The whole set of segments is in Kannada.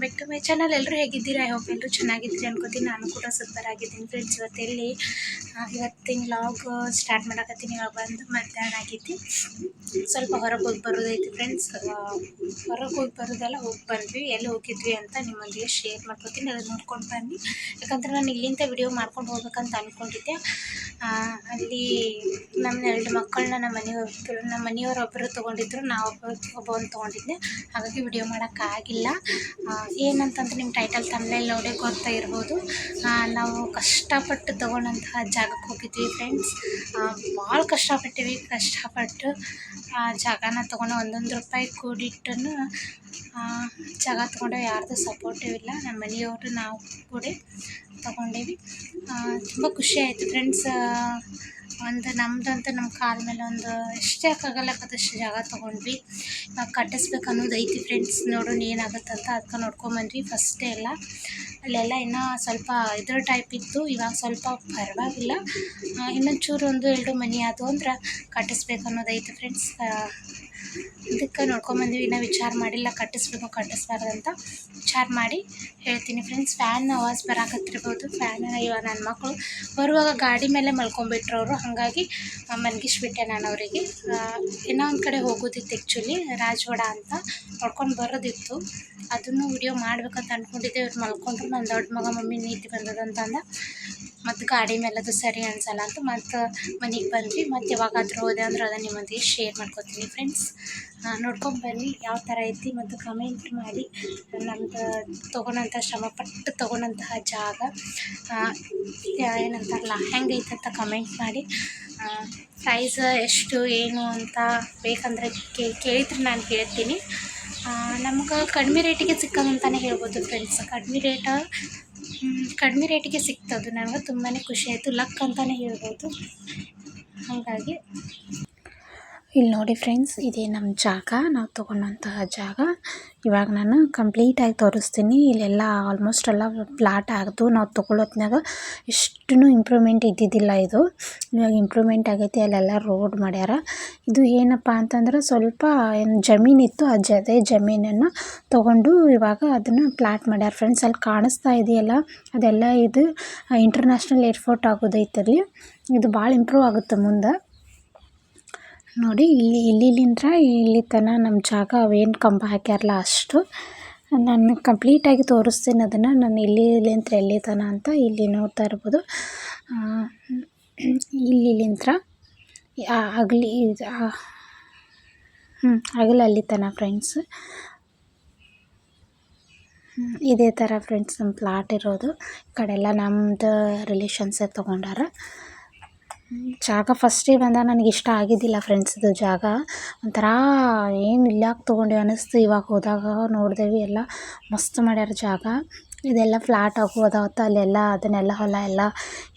ಬ್ಯಾಕ್ ಟು ಮೈ ಚಾನಲ್ ಎಲ್ಲರೂ ಹೇಗಿದ್ದೀರಾ? ಐ ಹೋಪ್ ಎಲ್ಲರೂ ಚೆನ್ನಾಗಿದ್ದೀರಿ ಅನ್ಕೋತೀನಿ. ನಾನು ಕೂಡ ಸೂಪರ್ ಆಗಿದ್ದೀನಿ ಫ್ರೆಂಡ್ಸ್ ಇವತ್ತಲ್ಲಿ ಇವತ್ತಿನ ಲಾಗ್ ಸ್ಟಾರ್ಟ್ ಮಾಡಕತ್ತೀನಿ. ಇವಾಗ ಬಂದು ಮಧ್ಯಾಹ್ನ ಆಗೈತಿ ಸ್ವಲ್ಪ ಹೊರಗೆ ಹೋಗಿ ಬರೋದೈತಿ ಫ್ರೆಂಡ್ಸ್ ಹೊರಗೆ ಹೋಗಿ ಬರೋದೆಲ್ಲ, ಹೋಗಿ ಬಂದ್ವಿ. ಎಲ್ಲಿ ಹೋಗಿದ್ವಿ ಅಂತ ನಿಮ್ಮೊಂದಿಗೆ ಶೇರ್ ಮಾಡ್ಕೊತೀನಿ. ಅದನ್ನು ನೋಡ್ಕೊಂಡು ಬನ್ನಿ. ಯಾಕಂದ್ರೆ ನಾನು ಇಲ್ಲಿಂದ ವಿಡಿಯೋ ಮಾಡ್ಕೊಂಡು ಹೋಗ್ಬೇಕಂತ ಅಂದ್ಕೊಂಡಿದ್ದೆ ಅಲ್ಲಿ ನಮ್ಮ ಎರಡು ಮಕ್ಕಳನ್ನ ನಮ್ಮ ಮನೆಯವ್ರು, ನಮ್ಮ ಮನೆಯವರೊಬ್ಬರು ತೊಗೊಂಡಿದ್ರು. ನಾವು ಒಬ್ಬ ಒಂದು ತೊಗೊಂಡಿದ್ದೆ. ಹಾಗಾಗಿ ವಿಡಿಯೋ ಮಾಡೋಕ್ಕಾಗಿಲ್ಲ ಏನಂತಂದ್ರೆ ನಿಮ್ಮ ಟೈಟಲ್ ತಮ್ಮನೇಲಿ ನೋಡೇ ಗೊತ್ತಾ ಇರ್ಬೋದು. ನಾವು ಕಷ್ಟಪಟ್ಟು ತೊಗೊಂಡಂತಹ ಜಾಗಕ್ಕೆ ಹೋಗಿದ್ವಿ ಫ್ರೆಂಡ್ಸ್ ಭಾಳ ಕಷ್ಟಪಟ್ಟಿವಿ. ಕಷ್ಟಪಟ್ಟು, ಆ, ಜಾಗನ ತೊಗೊಂಡು ಒಂದೊಂದು ರೂಪಾಯಿ ಕೂಡಿಟ್ಟನ್ನು ಜಾಗ ತೊಗೊಂಡು ಯಾರ್ದು ಸಪೋರ್ಟಿವ್ ಇಲ್ಲ. ನಮ್ಮ ಮನೆಯವರು ನಾವು ಕೂಡ ತೊಗೊಂಡೇವಿ. ತುಂಬ ಖುಷಿ ಆಯಿತು ಫ್ರೆಂಡ್ಸ್ ಒಂದು ನಮ್ದಂತೂ ನಮ್ಮ ಕಾಲ ಮೇಲೆ ಒಂದು ಎಷ್ಟೇ ಆಗಲ್ಲಕ್ಕದಷ್ಟು ಜಾಗ ತೊಗೊಂಡ್ವಿ. ಇವಾಗ ಕಟ್ಟಿಸ್ಬೇಕು ಅನ್ನೋದು ಐತಿ ಫ್ರೆಂಡ್ಸ್ ನೋಡೋಣ ಏನಾಗುತ್ತಂತ ಅದಕ್ಕೆ ನೋಡ್ಕೊಂಬಂದ್ವಿ ಫಸ್ಟೇ ಎಲ್ಲ ಅಲ್ಲೆಲ್ಲ ಇನ್ನೂ ಸ್ವಲ್ಪ ಇದ್ರ ಟೈಪ್ ಇತ್ತು. ಇವಾಗ ಸ್ವಲ್ಪ ಪರವಾಗಿಲ್ಲ. ಇನ್ನೊಂಚೂರು ಒಂದು ಎರಡು ಮನೆ ಆದವು ಅಂದ್ರೆ ಕಟ್ಟಿಸ್ಬೇಕು ಅನ್ನೋದು ಐತಿ ಫ್ರೆಂಡ್ಸ್ ಇದಕ್ಕೆ ನೋಡ್ಕೊಂಬಂದ್ವಿ. ಇನ್ನೂ ವಿಚಾರ ಮಾಡಿಲ್ಲ ಕಟ್ಟಿಸ್ಬೇಕು ಕಟ್ಟಿಸ್ಬಾರ್ದು ಅಂತ ವಿಚಾರ ಮಾಡಿ ಹೇಳ್ತೀನಿ ಫ್ರೆಂಡ್ಸ್ ಫ್ಯಾನ್ ಆವಾಸ್ ಬರಾಕತ್ತಿರ್ಬೋದು. ಫ್ಯಾನ್ ಇವಾಗ ನನ್ನ ಮಕ್ಕಳು ಬರುವಾಗ ಗಾಡಿ ಮೇಲೆ ಮಲ್ಕೊಂಬಿಟ್ರು ಅವರು. ಹಾಗಾಗಿ ಮಲಗಿಸ್ಬಿಟ್ಟೆ ನಾನು ಅವರಿಗೆ. ಇನ್ನೂ ಒಂದು ಕಡೆ ಹೋಗೋದಿತ್ತು ಆ್ಯಕ್ಚುಲಿ ರಾಜವಾಡ ಅಂತ ನೋಡ್ಕೊಂಡು ಬರೋದಿತ್ತು. ಅದನ್ನು ವಿಡಿಯೋ ಮಾಡ್ಬೇಕಂತ ಅಂದ್ಕೊಂಡಿದ್ದೆ ಇವ್ರು ಮಲ್ಕೊಂಡ್ರು. ನನ್ನ ದೊಡ್ಡ ಮಗ ಮಮ್ಮಿ ನೀತಿ ಬಂದದಂತ ಅಂದ ಮತ್ತು ಗಾಡಿ ಮೇಲೆ ಅದು ಸರಿ ಅನ್ಸಲ್ಲ ಅಂತ ಮತ್ತು ಮನೆಗೆ ಬಂದ್ವಿ. ಮತ್ತು ಯಾವಾಗಾದ್ರೂ ಹೋದೆ ಅಂದ್ರೆ ಅದನ್ನು ನಿಮ್ಮೊಂದಿಗೆ ಶೇರ್ ಮಾಡ್ಕೊತೀನಿ ಫ್ರೆಂಡ್ಸ್ ನೋಡ್ಕೊಂಡು ಬನ್ನಿ ಯಾವ ಥರ ಐತಿ ಮತ್ತು ಕಮೆಂಟ್ ಮಾಡಿ. ನಮ್ದು ತೊಗೊಂಡಂಥ ಶ್ರಮಪಟ್ಟು ತೊಗೊಂಡಂತಹ ಜಾಗ. ಏನಂತಾರಲ್ಲ ಹೆಂಗೈತೆ ಅಂತ ಕಮೆಂಟ್ ಮಾಡಿ ಪ್ರೈಸ್ ಎಷ್ಟು, ಏನು ಅಂತ ಬೇಕಂದರೆ ಕೇಳಿದ್ರೆ ನಾನು ಹೇಳ್ತೀನಿ. ನಮ್ಗೆ ಕಡಿಮೆ ರೇಟಿಗೆ ಸಿಕ್ಕದಂತಲೇ ಹೇಳ್ಬೋದು ಫ್ರೆಂಡ್ಸ್ ಕಡಿಮೆ ರೇಟ ಕಡಿಮೆ ರೇಟಿಗೆ ಸಿಕ್ತದು ನನಗೆ ತುಂಬಾ ಖುಷಿ ಆಯಿತು. ಲಕ್ ಅಂತಲೇ ಹೇಳ್ಬೋದು. ಹಾಗಾಗಿ ಇಲ್ಲಿ ನೋಡಿ ಫ್ರೆಂಡ್ಸ್, ಇದೇ ನಮ್ಮ ಜಾಗ. ನಾವು ತೊಗೊಂಡಂತಹ ಜಾಗ. ಇವಾಗ ನಾನು ಕಂಪ್ಲೀಟಾಗಿ ತೋರಿಸ್ತೀನಿ. ಇಲ್ಲೆಲ್ಲ ಆಲ್ಮೋಸ್ಟ್ ಎಲ್ಲ ಫ್ಲಾಟ್ ಆಗ್ದು ನಾವು ತೊಗೊಳತ್ನಾಗ ಇಷ್ಟೂ ಇಂಪ್ರೂವ್ಮೆಂಟ್ ಇದ್ದಿದ್ದಿಲ್ಲ ಇದು. ಇವಾಗ ಇಂಪ್ರೂವ್ಮೆಂಟ್ ಆಗೈತಿ, ಅಲ್ಲೆಲ್ಲ ರೋಡ್ ಮಾಡ್ಯಾರ. ಇದು ಏನಪ್ಪ ಅಂತಂದ್ರೆ ಸ್ವಲ್ಪ ಏನು ಜಮೀನಿತ್ತು ಆ ಜೊತೆ ಜಮೀನನ್ನು ತೊಗೊಂಡು ಇವಾಗ ಅದನ್ನು ಪ್ಲಾಟ್ ಮಾಡ್ಯಾರ. ಫ್ರೆಂಡ್ಸ್ ಅಲ್ಲಿ ಕಾಣಿಸ್ತಾ ಇದೆಯಲ್ಲ, ಅದೆಲ್ಲ ಇದು ಇಂಟರ್ನ್ಯಾಷನಲ್ ಏರ್ಪೋರ್ಟ್ ಆಗೋದೈತಲ್ಲಿ. ಇದು ಭಾಳ ಇಂಪ್ರೂವ್ ಆಗುತ್ತೆ ಮುಂದೆ. ನೋಡಿ, ಇಲ್ಲಿ ಇಲ್ಲಿಲಿಂತ್ರ ಇಲ್ಲಿ ತನಕ ನಮ್ಮ ಜಾಗ ಅವೇನು ಕಂಬ ಹಾಕ್ಯಾರಲ್ಲ ಅಷ್ಟು. ನಾನು ಕಂಪ್ಲೀಟಾಗಿ ತೋರಿಸ್ತೀನಿ ಅದನ್ನು. ನಾನು ಇಲ್ಲಿಲಿಂತ್ರ ಎಲ್ಲಿ ತನ ಅಂತ ಇಲ್ಲಿ ನೋಡ್ತಾ ಇರ್ಬೋದು. ಇಲ್ಲಿಲಿಂದ ಆಗಲಿ ಹ್ಞೂ ಆಗಲಿ ಅಲ್ಲಿ ತನ ಫ್ರೆಂಡ್ಸ್. ಇದೇ ಥರ ಫ್ರೆಂಡ್ಸ್ ನಮ್ಮ ಪ್ಲಾಟ್ ಇರೋದು. ಈ ಕಡೆ ಎಲ್ಲ ನಮ್ಮದು ರಿಲೇಷನ್ಸೇ ತೊಗೊಂಡಾರ. ಜಾಗ ಫಸ್ಟಿಗೆ ಬಂದಾಗ ನನಗೆ ಇಷ್ಟ ಆಗಿದ್ದಿಲ್ಲ ಫ್ರೆಂಡ್ಸ್ ಇದು ಜಾಗ. ಒಂಥರ ಏನು ಇಲ್ಲ ತೊಗೊಂಡೆ ಅನ್ನಿಸ್ತು ಇವಾಗ ಹೋದಾಗ ನೋಡಿದೆವು ಎಲ್ಲ ಮಸ್ತ್ ಮಾಡ್ಯಾರ ಜಾಗ. ಇದೆಲ್ಲ ಫ್ಲಾಟ್ ಹೋದಾವತ್ತ ಅಲ್ಲೆಲ್ಲ ಅದನ್ನೆಲ್ಲ ಹೊಲ ಎಲ್ಲ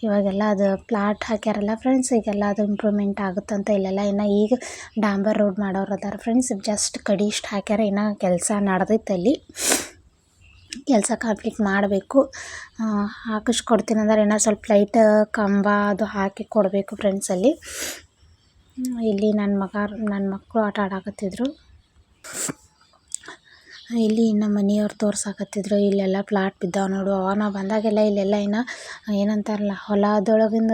ಇವಾಗೆಲ್ಲ ಅದು ಪ್ಲಾಟ್ ಹಾಕ್ಯಾರಲ್ಲ ಫ್ರೆಂಡ್ಸ್ ಈಗೆಲ್ಲ ಅದು ಇಂಪ್ರೂವ್ಮೆಂಟ್ ಆಗುತ್ತಂತ ಇಲ್ಲೆಲ್ಲ. ಇನ್ನು ಈಗ ಡಾಂಬರ್ ರೋಡ್ ಮಾಡೋರು ಅದಾರ ಫ್ರೆಂಡ್ಸ್ ಜಸ್ಟ್ ಕಡಿ ಇಷ್ಟು ಹಾಕ್ಯಾರ. ಇನ್ನು ಕೆಲಸ ನಡೆದೈತೆ ಅಲ್ಲಿ. ಕೆಲಸ ಕಂಪ್ಲೀಟ್ ಮಾಡಬೇಕು. ಹಾಕಿಸ್ಕೊಡ್ತೀನಿ ಅಂದ್ರೆ ಏನೋ ಸ್ವಲ್ಪ ಲೈಟ್ ಕಂಬ ಅದು ಹಾಕಿ ಕೊಡಬೇಕು ಫ್ರೆಂಡ್ಸಲ್ಲಿ ಇಲ್ಲಿ ನನ್ನ ಮಗ ನನ್ನ ಮಕ್ಕಳು ಆಟ ಆಡಕತ್ತಿದ್ರು. ಇಲ್ಲಿ ಇನ್ನು ಮನೆಯವ್ರು ತೋರ್ಸಾಕತ್ತಿದ್ರು. ಇಲ್ಲೆಲ್ಲ ಪ್ಲಾಟ್ ಬಿದ್ದಾವೆ ನೋಡು. ಅವ ನಾವು ಬಂದಾಗೆಲ್ಲ ಇಲ್ಲೆಲ್ಲ ಇನ್ನು ಏನಂತಾರಲ್ಲ, ಹೊಲದೊಳಗಿಂದ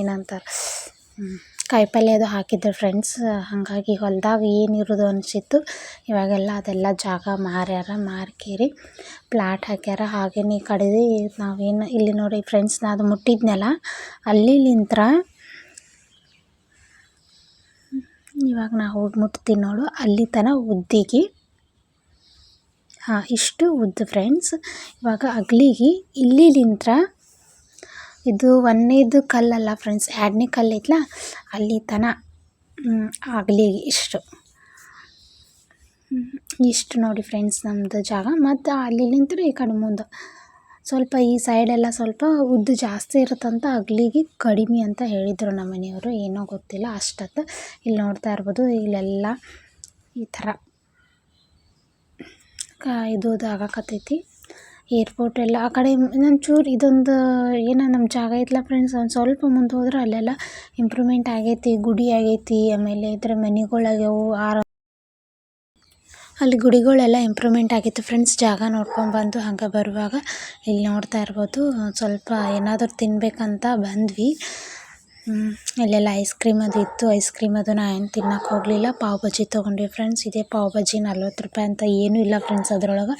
ಏನಂತಾರೆ. ಹ್ಮ್, ಕಾಯಿಪಲ್ಯ ಅದು ಹಾಕಿದ್ರು ಫ್ರೆಂಡ್ಸ್ ಹಾಗಾಗಿ ಹೊಲದಾಗ ಏನಿರೋದು ಅನಿಸಿತ್ತು. ಇವಾಗೆಲ್ಲ ಅದೆಲ್ಲ ಜಾಗ ಮಾರ್ಯಾರ ಮಾರ್ಕೇರಿ. ಪ್ಲಾಟ್ ಹಾಕ್ಯಾರ. ಹಾಗೇನೆ ಕಡಿದು ಕಡೆ ನಾವೇನು ಇಲ್ಲಿ ನೋಡಿ ಫ್ರೆಂಡ್ಸ್ ನಾ ಅದು ಮುಟ್ಟಿದ್ನಲ್ಲ ಅಲ್ಲಿಲಿಂತ್ರ ಇವಾಗ ನಾ ಹೋಗಿ ಮುಟ್ತೀನಿ ನೋಡು. ಅಲ್ಲಿ ತನಕ ಉದ್ದಿಗೆ ಹಾಂ ಇಷ್ಟು ಉದ್ದ ಫ್ರೆಂಡ್ಸ್ ಇವಾಗ ಅಗ್ಲಿಗೆ ಇಲ್ಲಿಲಿಂತ್ರ ಇದು ಒಂದನೇದು ಕಲ್ಲಲ್ಲ ಫ್ರೆಂಡ್ಸ್ ಎರಡನೇ ಕಲ್ಲು ಐತಲ್ಲ ಅಲ್ಲಿ ತನ ಆಗಲಿ ಇಷ್ಟು. ಇಷ್ಟು ನೋಡಿ ಫ್ರೆಂಡ್ಸ್ ನಮ್ಮದು ಜಾಗ. ಮತ್ತು ಅಲ್ಲಿಲಿಂತ್ರ ಈ ಕಡೆ ಮುಂದೆ. ಸ್ವಲ್ಪ ಈ ಸೈಡೆಲ್ಲ ಸ್ವಲ್ಪ ಉದ್ದ ಜಾಸ್ತಿ ಇರುತ್ತಂತ ಅಗ್ಲಿಗೆ ಕಡಿಮೆ ಅಂತ ಹೇಳಿದರು ನಮ್ಮ ಮನೆಯವರು. ಏನೋ ಗೊತ್ತಿಲ್ಲ, ಅಷ್ಟತ್ತು ಇಲ್ಲಿ ನೋಡ್ತಾ ಇರ್ಬೋದು. ಇಲ್ಲೆಲ್ಲ ಈ ಥರ. ಇದು ಆಗಕತ್ತೈತಿ ಏರ್ಪೋರ್ಟ್ ಎಲ್ಲ ಆ ಕಡೆ ಇನ್ನೊಂದು ಚೂರು ಇದೊಂದು ಏನು ನಮ್ಮ ಜಾಗ ಐತಲ್ಲ ಫ್ರೆಂಡ್ಸ್ ಒಂದು ಸ್ವಲ್ಪ ಮುಂದೆ ಹೋದ್ರೆ ಅಲ್ಲೆಲ್ಲ ಇಂಪ್ರೂವ್ಮೆಂಟ್ ಆಗೈತಿ, ಗುಡಿ ಆಗೈತಿ, ಆಮೇಲೆ ಇದ್ರ ಮನೆಗಳಾಗ್ಯಾವು, ಆರ ಅಲ್ಲಿ ಗುಡಿಗಳೆಲ್ಲ ಇಂಪ್ರೂವ್ಮೆಂಟ್ ಆಗಿತ್ತು ಫ್ರೆಂಡ್ಸ್ ಜಾಗ ನೋಡ್ಕೊಂಡ್ಬಂದು ಹಂಗೆ ಬರುವಾಗ ಇಲ್ಲಿ ನೋಡ್ತಾ ಇರ್ಬೋದು. ಸ್ವಲ್ಪ ಏನಾದರೂ ತಿನ್ನಬೇಕಂತ ಬಂದ್ವಿ. ಇಲ್ಲೆಲ್ಲ ಐಸ್ ಕ್ರೀಮ್ ಅದು ಇತ್ತು. ಐಸ್ ಕ್ರೀಮ್ ಅದು ಏನು ತಿನ್ನಕ್ಕೆ ಹೋಗಲಿಲ್ಲ. ಪಾವ್ ಬಜ್ಜಿ ತೊಗೊಂಡ್ವಿ ಫ್ರೆಂಡ್ಸ್ ಇದೇ ಪಾವ್ ಬಜ್ಜಿ ನಲ್ವತ್ತು ರೂಪಾಯಿ ಅಂತ ಏನೂ ಇಲ್ಲ ಫ್ರೆಂಡ್ಸ್ ಅದರೊಳಗೆ.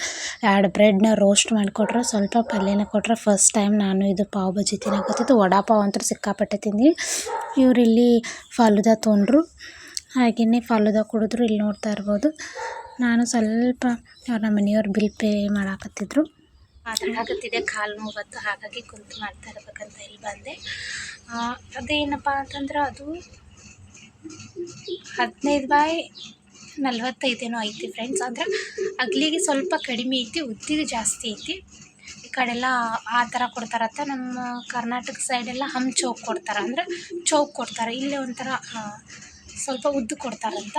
ಎರಡು ಬ್ರೆಡ್ನ ರೋಸ್ಟ್ ಮಾಡಿಕೊಟ್ರು. ಸ್ವಲ್ಪ ಪಲ್ಯನ ಕೊಟ್ರೆ. ಫಸ್ಟ್ ಟೈಮ್ ನಾನು ಇದು ಪಾವ್ ಬಜ್ಜಿ ತಿನ್ನೋಕತ್ತಿತ್ತು ವಡಾ ಪಾವ್ ಅಂತೂ ಸಿಕ್ಕಾಪಟ್ಟೆ ತಿಂದ್ವಿ. ಇವ್ರು ಇಲ್ಲಿ ಫಾಲುದ ತೊಗೊಂಡ್ರು ಹಾಗೆಯೇ ಫಾಲುದ ಕುಡಿದ್ರು. ಇಲ್ಲಿ ನೋಡ್ತಾ ಇರ್ಬೋದು. ನಾನು ಸ್ವಲ್ಪ ಅವ್ರ ನಮ್ಮ ಮನೆಯವ್ರು ಬಿಲ್ ಪೇ ಮಾಡಾಕತ್ತಿದ್ರು ಮಾತಾಡಕತ್ತಿದ್ದೆ ಕಾಲು ನೋವು ಹಾಗಾಗಿ ಕುಂತು ಮಾಡ್ತಾ ಇರ್ಬೇಕಂತ ಇಲ್ಲಿ ಬಂದೆ. ಅದೇನಪ್ಪ ಅಂತಂದ್ರೆ ಅದು ಹದಿನೈದು ಬಾಯ್ ನಲ್ವತ್ತೈದೇನೋ ಐತಿ ಫ್ರೆಂಡ್ಸ್ ಅಂದ್ರೆ ಅಗ್ಲಿಗೆ ಸ್ವಲ್ಪ ಕಡಿಮೆ ಐತಿ, ಉದ್ದಿಗೆ ಜಾಸ್ತಿ ಐತಿ. ಈ ಕಡೆಲ್ಲ ಆ ಥರ ಕೊಡ್ತಾರತ್ತ. ನಮ್ಮ ಕರ್ನಾಟಕ ಸೈಡೆಲ್ಲ ಹಮ್ ಚೌಕ್ ಕೊಡ್ತಾರೆ. ಅಂದ್ರೆ ಚೌಕ್ ಕೊಡ್ತಾರೆ. ಇಲ್ಲೇ ಒಂಥರ ಸ್ವಲ್ಪ ಉದ್ದ ಕೊಡ್ತಾರಂತ.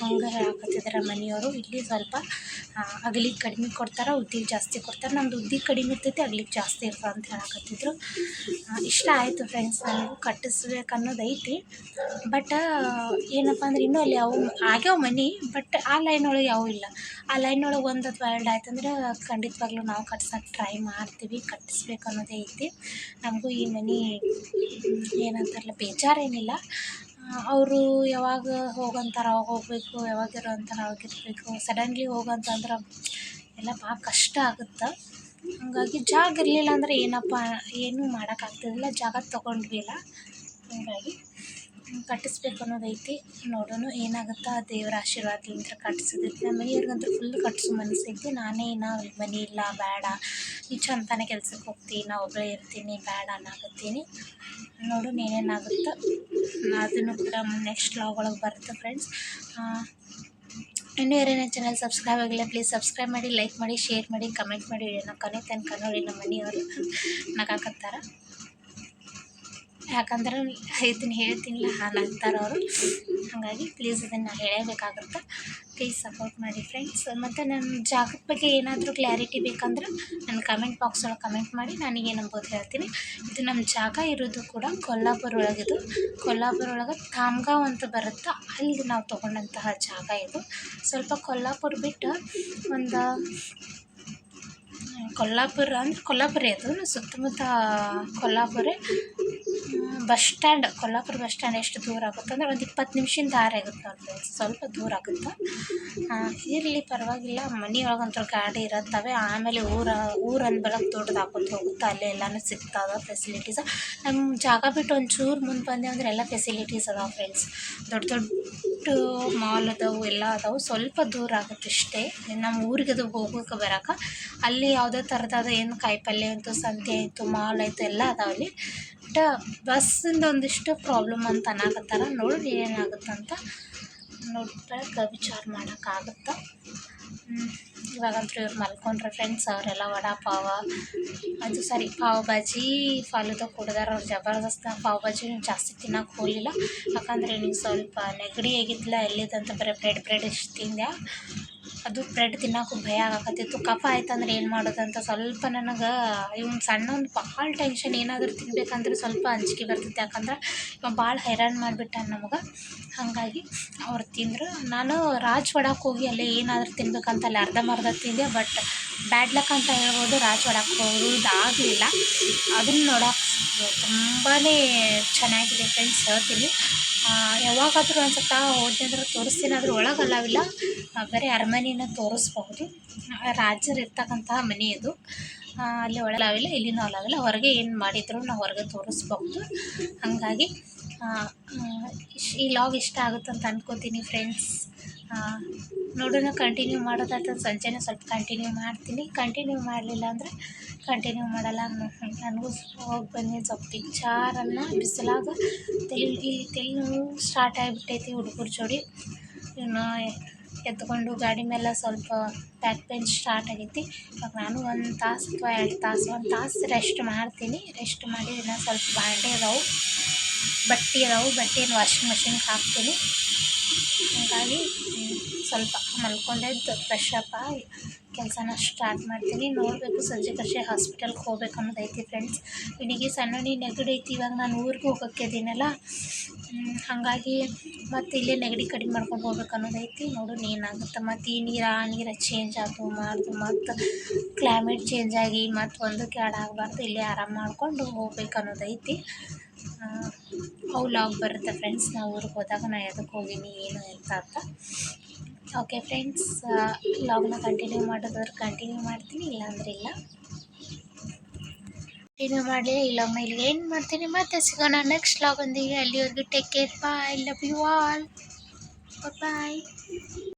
ಹಂಗೆ ಹಾಕತ್ತಿದ್ದಾರೆ ಮನೆಯವರು. ಇಲ್ಲಿ ಸ್ವಲ್ಪ ಅಗಲಿಗೆ ಕಡಿಮೆ ಕೊಡ್ತಾರೆ ಉದ್ದಿಗೆ ಜಾಸ್ತಿ ಕೊಡ್ತಾರೆ. ನಮ್ದು ಉದ್ದಿಗೆ ಕಡಿಮೆ ಇರ್ತೈತಿ, ಅಗ್ಲಿಗೆ ಜಾಸ್ತಿ ಇರ್ತದೆ ಅಂತ ಹೇಳಕತ್ತಿದ್ರು. ಇಷ್ಟ ಆಯಿತು ಫ್ರೆಂಡ್ಸ್ ನನಗೂ ಕಟ್ಟಿಸ್ಬೇಕು ಅನ್ನೋದು ಐತಿ ಬಟ್ ಏನಪ್ಪ ಅಂದ್ರೆ ಇನ್ನೂ ಅಲ್ಲಿ ಅವು ಆಗ್ಯಾವ ಮನೆ ಬಟ್ ಆ ಲೈನ್ ಒಳಗೆ ಯಾವೂ ಇಲ್ಲ. ಆ ಲೈನ್ ಒಳಗೆ ಒಂದು ಅಥವಾ ಎರಡು ಆಯ್ತು ಅಂದ್ರೆ ಖಂಡಿತವಾಗ್ಲೂ ನಾವು ಕಟ್ಸೋಕೆ ಟ್ರೈ ಮಾಡ್ತೀವಿ. ಕಟ್ಟಿಸ್ಬೇಕು ಅನ್ನೋದೇ ಐತಿ. ನಮಗೂ ಈ ಮನೆ, ಏನಂತಾರಲ್ಲ ಬೇಜಾರೇನಿಲ್ಲ ಅವರು ಯಾವಾಗ ಹೋಗಂತಾರೆ, ಅವಾಗ ಹೋಗಬೇಕು, ಯಾವಾಗ ಇರು ಅಂತಾರೆ ಅವಾಗ ಇರಬೇಕು. ಸಡನ್ಲಿ ಹೋಗಂತಂದ್ರೆ ಎಲ್ಲ ಭಾಳ ಕಷ್ಟ ಆಗುತ್ತೆ. ಹಾಗಾಗಿ ಜಾಗ ಇರಲಿಲ್ಲ ಅಂದರೆ ಏನಪ್ಪ, ಏನೂ ಮಾಡೋಕ್ಕಾಗ್ತಿರ್ಲಿಲ್ಲ ಜಾಗ ತೊಗೊಂಡ್ವಿ ಅಲ್ಲ. ಹಾಗಾಗಿ ಕಟ್ಟಿಸ್ಬೇಕು ಅನ್ನೋದೈತಿ. ನೋಡೋಣ ಏನಾಗುತ್ತಾ ದೇವರ ಆಶೀರ್ವಾದದಿಂದ ಕಟ್ಸಿದೈತಿ ನಮ್ಮ ಮನೆಯವ್ರಿಗಂತೂ ಫುಲ್ ಕಟ್ಟಿಸೋ ಮನಸ್ಸೈತಿ ನಾನೇ ನಾ ಮನೆ ಇಲ್ಲ, ಬೇಡ. ನೀ ಚಂತಾನೆ ಕೆಲ್ಸಕ್ಕೆ ಹೋಗ್ತೀನಿ ನಾ ಒಬ್ಬಳೇ ಇರ್ತೀನಿ, ಬೇಡ ಅನ್ನಕತ್ತೀನಿ. ನೋಡೋಣ ಏನೇನಾಗುತ್ತೆ ಅದನ್ನು ಕೂಡ ನೆಕ್ಸ್ಟ್ ಲಾಗ್ ಒಳಗೆ ಬರುತ್ತೆ ಫ್ರೆಂಡ್ಸ್ ಇನ್ನೂ ಯಾರೇನೇ ಚಾನಲ್ ಸಬ್ಸ್ಕ್ರೈಬ್ ಆಗಿಲ್ಲ ಪ್ಲೀಸ್ ಸಬ್ಸ್ಕ್ರೈಬ್ ಮಾಡಿ ಲೈಕ್ ಮಾಡಿ ಶೇರ್ ಮಾಡಿ ಕಮೆಂಟ್ ಮಾಡಿ. ವಿಡಿಯೋನ ಕೊನೆ ತನಕ ನೋಡಿ ನಮ್ಮ ಮನೆಯವರು. ನಗಾಕತ್ತಾರ. ಯಾಕಂದ್ರೆ ಇದನ್ನು ಹೇಳ್ತೀನಿಲ್ಲ, ಹಾನ್ ಹಾಕ್ತಾರೆ ಅವರು. ಹಾಗಾಗಿ ಪ್ಲೀಸ್ ಇದನ್ನು ಹೇಳಬೇಕಾಗುತ್ತೆ. ಪ್ಲೀಸ್ ಸಪೋರ್ಟ್ ಮಾಡಿ ಫ್ರೆಂಡ್ಸ್ ಮತ್ತು ನನ್ನ ಜಾಗದ ಬಗ್ಗೆ ಏನಾದರೂ ಕ್ಲಾರಿಟಿ ಬೇಕಂದ್ರೆ ನನ್ನ ಕಮೆಂಟ್ ಬಾಕ್ಸ್ ಒಳಗೆ ಕಮೆಂಟ್ ಮಾಡಿ ನನಗೆ ಏನಂಬೋದು ಹೇಳ್ತೀನಿ. ಇದು ನಮ್ಮ ಜಾಗ ಇರೋದು ಕೂಡ ಕೊಲ್ಲಾಪುರ ಒಳಗಿದು ಕೊಲ್ಲಾಪುರ ಒಳಗೆ ಕಾಮ್ಗಾಂವ್ ಅಂತ ಬರುತ್ತೆ, ಅಲ್ಲಿ ನಾವು ತೊಗೊಂಡಂತಹ ಜಾಗ ಇದು. ಸ್ವಲ್ಪ ಕೊಲ್ಲಾಪುರ ಬಿಟ್ಟು ಒಂದು, ಕೊಲ್ಲಾಪುರ ಅಂದ್ರೆ ಕೊಲ್ಲಾಪುರ ಅದು, ಸುತ್ತಮುತ್ತ Kolhapur. Bus stand, Kolhapur bus stand ಎಷ್ಟು ದೂರ ಆಗುತ್ತೆ ಅಂದರೆ ಒಂದು ಇಪ್ಪತ್ತು ನಿಮಿಷದ ದಾರಿ ಆಗುತ್ತೆ ನೋಡಿ ಸ್ವಲ್ಪ ದೂರ ಆಗುತ್ತೆ. ಇರಲಿ ಪರವಾಗಿಲ್ಲ ಮನೆ ಒಳಗಂತೂ ಗಾಡಿ ಇರುತ್ತವೆ. ಆಮೇಲೆ ಊರ, ಊರು ಅಂದ್ಬಳಕ್ ದೊಡ್ಡದು ಹೋಗುತ್ತೆ. ಅಲ್ಲೇ ಎಲ್ಲನೂ ಸಿಗ್ತಾವ ಫೆಸಿಲಿಟೀಸ್ ನಮ್ಮ ಜಾಗ ಬಿಟ್ಟು ಒಂಚೂರು ಮುಂದೆ ಬಂದೆ ಅಂದರೆ ಎಲ್ಲ ಫೆಸಿಲಿಟೀಸ್ ಅದಾವೆ ಫ್ರೆಂಡ್ಸ್ ದೊಡ್ಡ ದೊಡ್ಡ ಮಾಲ್ ಅದಾವು, ಎಲ್ಲ ಅದಾವು. ಸ್ವಲ್ಪ ದೂರ ಆಗುತ್ತೆ ಇಷ್ಟೇ. ನಮ್ಮ ಊರಿಗೆ ಅದು ಹೋಗೋಕೆ ಬರೋಕೆ ಅಲ್ಲಿ ಯಾವುದೇ ಥರದ ಏನು ಕಾಯಿಪಲ್ಲೆ ಪಲ್ಯ ಆಯಿತು ಸಂತೆ ಆಯಿತು ಮಾಲ್ ಆಯಿತು ಎಲ್ಲ ಅದಾವೆ ಅಲ್ಲಿ. ಬಟ್ ಬಸ್ಸಿಂದ ಒಂದಿಷ್ಟು ಪ್ರಾಬ್ಲಮ್ ಅಂತ ಅನ್ನಕತ್ತಾರ ನೋಡ್ರಿ ಏನಾಗುತ್ತಂತ. ನೋಡ್ಬೇಕು ವಿಚಾರ ಮಾಡೋಕ್ಕಾಗುತ್ತೆ ಇವಾಗಂತೂ ಇವ್ರು ಮಲ್ಕೊಂಡ್ರೆ ಫ್ರೆಂಡ್ಸ್ ಅವರೆಲ್ಲ ವಡಾ ಪಾವ. ಅದು ಸರಿ, ಪಾವ್ ಭಾಜಿ ಫಾಲುದ ಕುಡ್ದಾರ ಅವ್ರು ಜಬರ್ದಸ್ತ. ಪಾವ್ ಬಾಜಿ ಜಾಸ್ತಿ ತಿನ್ನಕ್ಕೆ ಹೋಗಲಿಲ್ಲ. ಯಾಕಂದ್ರೆ ನೀವು ಸ್ವಲ್ಪ ನೆಗಡಿ ಆಗಿದ್ದಿಲ್ಲ ಎಲ್ಲಿದಂತ ಬರೀ ಬ್ರೆಡ್ ಬ್ರೆಡ್ ಇಷ್ಟು ತಿಂದೆ ಅದು ಬ್ರೆಡ್ ತಿನ್ನೋಕ್ಕೂ ಭಯ ಆಗಕತ್ತಿತ್ತು ಕಫ ಆಯ್ತಂದ್ರೆ ಏನು ಮಾಡೋದಂತ ಸ್ವಲ್ಪ ನನಗೆ ಇವ್ನು ಸಣ್ಣವ್ನು ಭಾಳ ಟೆನ್ಷನ್ ಏನಾದರೂ ತಿನ್ಬೇಕಂದ್ರೆ ಸ್ವಲ್ಪ ಅಂಜಿಕೆ ಬರ್ತೈತೆ. ಯಾಕಂದ್ರೆ ಇವ ಭಾಳ ಹೈರಾಣ ಮಾಡಿಬಿಟ್ಟ ನಮಗೆ. ಹಾಗಾಗಿ ಅವ್ರು ತಿಂದರು. ನಾನು ರಾಜ್ ವಡಕ್ಕೆ ಹೋಗಿ ಅಲ್ಲೇ ಏನಾದರೂ ತಿನ್ಬೇಕಂತ ಅಲ್ಲಿ ಅರ್ಧಂಬರ್ಧ ತಿಂದೆ. ಬಟ್ ಬ್ಯಾಡ್ ಲಕ್ ಅಂತ ಹೇಳ್ಬೋದು ರಾಜ್ ವಡಾಕ್ಕೆ ಹೋಗೋದಾಗಲಿಲ್ಲ. ಅದನ್ನು ನೋಡೋಕೆ ತುಂಬಾ ಚೆನ್ನಾಗಿದೆ ಫ್ರೆಂಡ್ಸ್ ಹೇಳ್ತೀನಿ. ಯಾವಾಗಾದರೂ ಅನ್ಸುತ್ತಾ ಹೋದ್ನಿ ಅಂದ್ರೆ ತೋರಿಸ್ತೀನಿ ಅದ್ರ ಒಳಗೆ ಅಲಾವಿಲ್ಲ ಬರೀ ಅರಮನೆನ ತೋರಿಸ್ಬಹುದು. ರಾಜರು ಇರ್ತಕ್ಕಂತಹ ಮನೆ ಅದು. ಅಲ್ಲಿ ಒಳಗೆ ಅಲಾವಿಲ್ಲ ಇಲ್ಲಿನೂ ಅಲಾವಿಲ್ಲ ಹೊರಗೆ ಏನು ಮಾಡಿದ್ರು ನಾವು ಹೊರಗೆ ತೋರಿಸ್ಬಹುದು. ಹಾಗಾಗಿ ಈ ಲಾಗ್ ಇಷ್ಟ ಆಗುತ್ತೆ ಅಂತ ಅಂದ್ಕೋತೀನಿ ಫ್ರೆಂಡ್ಸ್ ನೋಡೋಣ ಕಂಟಿನ್ಯೂ ಮಾಡೋದಾದ್ರೆ ಸಂಜೆನೇ ಸ್ವಲ್ಪ ಕಂಟಿನ್ಯೂ ಮಾಡ್ತೀನಿ. ಕಂಟಿನ್ಯೂ ಮಾಡಲಿಲ್ಲ ಅಂದರೆ ಕಂಟಿನ್ಯೂ ಮಾಡಲ್ಲ ನನಗೂ ಹೋಗಿ ಬನ್ನಿ ಸ್ವಲ್ಪ ವಿಚಾರನ್ನು ಬಿಸಿಲಾಗ ತಲೆ ತಲೆ ಸ್ಟಾರ್ಟ್ ಆಗಿಬಿಟ್ಟೈತಿ ಹುಡುಗರು ಜೋಡಿ. ಇನ್ನು ಎತ್ಕೊಂಡು ಗಾಡಿ ಮೇಲೆ ಸ್ವಲ್ಪ ಬ್ಯಾಕ್ ಪೇನ್ ಸ್ಟಾರ್ಟ್ ಆಗೈತಿ. ಇವಾಗ ನಾನು ಒಂದು ತಾಸು ಅಥವಾ ಎರಡು ತಾಸು, ಒಂದು ತಾಸು ರೆಸ್ಟ್ ಮಾಡ್ತೀನಿ. ರೆಸ್ಟ್ ಮಾಡಿ ಇನ್ನೂ ಸ್ವಲ್ಪ ಬಾಂಡೆ ಅದಾವೆ, ಬಟ್ಟೆ ಅದಾವೆ, ಬಟ್ಟೆನ ವಾಷಿಂಗ್ ಮಷಿನ್ಗೆ ಹಾಕ್ತೀನಿ. ಹಾಗಾಗಿ ಸ್ವಲ್ಪ ಮಲ್ಕೊಂಡೆದ್ದು ಫ್ರೆಶ್ ಅಪ್ ಆಗಿ ಕೆಲಸನ ಸ್ಟಾರ್ಟ್ ಮಾಡ್ತೀನಿ. ನೋಡಬೇಕು ಸಂಜೆ ಕಷೆ ಹಾಸ್ಪಿಟಲ್ಗೆ ಹೋಗ್ಬೇಕು ಅನ್ನೋದೈತಿ ಫ್ರೆಂಡ್ಸ್ ಇಡೀ ಸಣ್ಣ ನೆಗಡಿ ಐತಿ, ಇವಾಗ ನಾನು ಊರಿಗೆ ಹೋಗೋಕ್ಕೆ ಇದೀನಲ್ಲ. ಹಾಗಾಗಿ ಮತ್ತು ಇಲ್ಲೇ ನೆಗಡಿ ಕಡಿಮೆ ಮಾಡ್ಕೊಂಡು ಹೋಗ್ಬೇಕು ಅನ್ನೋದೈತಿ ನೋಡು ಏನಾಗುತ್ತೆ ಮತ್ತು ಈ ನೀರು, ಆ ನೀರು ಚೇಂಜ್ ಆಯ್ತು ಮಾಡ್ದು ಮತ್ತು ಕ್ಲೈಮೇಟ್ ಚೇಂಜ್ ಆಗಿ ಮತ್ತು ಒಂದಕ್ಕೆ ಆಗಬಾರ್ದು, ಇಲ್ಲೇ ಆರಾಮ ಮಾಡಿಕೊಂಡು ಹೋಗ್ಬೇಕು ಅನ್ನೋದೈತಿ ಅವು ಲಾಗ್ ಬರುತ್ತೆ ಫ್ರೆಂಡ್ಸ್ ನಾವು ಊರಿಗೆ ಹೋದಾಗ ನಾ ಎದಕ್ಕೆ ಹೋಗೀನಿ, ಏನು ಅಂತ ಅಂತ. ಓಕೆ ಫ್ರೆಂಡ್ಸ್ ಲಾಗ್ನ ಕಂಟಿನ್ಯೂ ಮಾಡೋದಾದ್ರೆ ಕಂಟಿನ್ಯೂ ಮಾಡ್ತೀನಿ, ಇಲ್ಲಾಂದ್ರೆ ಇಲ್ಲ. ಕಂಟಿನ್ಯೂ ಮಾಡಲಿ ಈ ಲಾಗ್ನ ಇಲ್ಲಿಗೆ ಏನು ಮಾಡ್ತೀನಿ. ಮತ್ತೆ ಸಿಗೋಣ ನೆಕ್ಸ್ಟ್ ಲಾಗ್ ಒಂದಿಗೆ. ಅಲ್ಲಿವರೆಗೂ take care bye love you all bye